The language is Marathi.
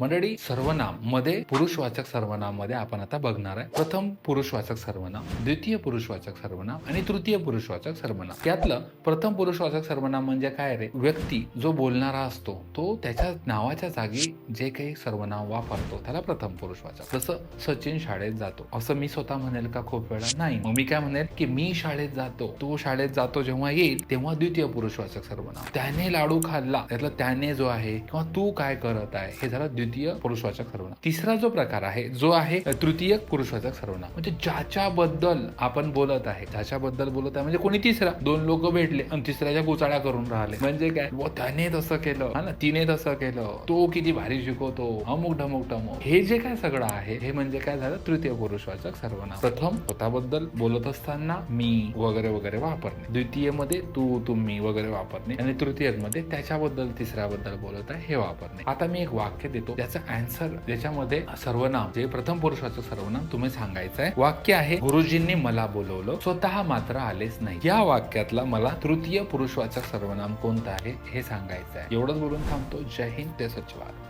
मंडळी सर्वनाम. मध्ये पुरुषवाचक सर्वनाममध्ये आपण आता बघणार आहे. प्रथम पुरुषवाचक सर्वनाम द्वितीय पुरुषवाचक सर्वनाम आणि तृतीय पुरुषवाचक सर्वनाम. त्यातलं प्रथम पुरुषवाचक सर्वनाम म्हणजे काय रे? व्यक्ती जो बोलणारा असतो तो त्याच्या नावाच्या जागी जे काही सर्वनाम वापरतो त्याला प्रथम पुरुषवाचक जसं सचिन शाळेत जातो. असं मी स्वतः म्हणेल का खूप वेळा? नाही. मग मी काय म्हणेल की मी शाळेत जातो. तो शाळेत जातो जेव्हा येईल तेव्हा द्वितीय पुरुषवाचक सर्वनाम. त्याने लाडू खाल्ला. त्यातलं त्याने जो आहे किंवा तू काय करत आहे हे झालं द्वितीय पुरुषवाचक सर्वनाम तिसरा जो प्रकार आहे जो आहे तृतीय पुरुषवाचक सर्वनाम म्हणजे ज्याच्याबद्दल आपण बोलत आहे ज्याच्याबद्दल बोलत आहे म्हणजे कोणी तिसरा? दोन लोक भेटले आणि तिसऱ्याच्या गोचाळ्या करून राहिले. म्हणजे काय? त्याने तसं केलं हा ना? तिने तसं केलं. तो किती भारी शिकवतो अमुक ढमुक ढमुक. हे जे काय सगळं आहे हे म्हणजे काय झालं? तृतीय पुरुषवाचक सर्वनाम प्रथम स्वतःबद्दल बोलत असताना मी वगैरे वगैरे वापरणे. द्वितीयमध्ये तू तुम्ही वगैरे वापरणे. आणि तृतीयमध्ये त्याच्याबद्दल तिसऱ्याबद्दल बोलत आहे हे वापरणे. आता मी एक वाक्य देतो. त्याचा अँसर ज्याच्यामध्ये सर्वनाम जे प्रथम पुरुषाचं सर्वनाम तुम्ही सांगायचं आहे वाक्य आहे गुरुजींनी मला बोलवलं स्वतः मात्र आलेच नाही. या वाक्यातला मला तृतीय पुरुषवाचक सर्वनाम कोणतं आहे हे सांगायचं आहे एवढंच बोलून थांबतो. जय हिंद ते स्वच्छ भारत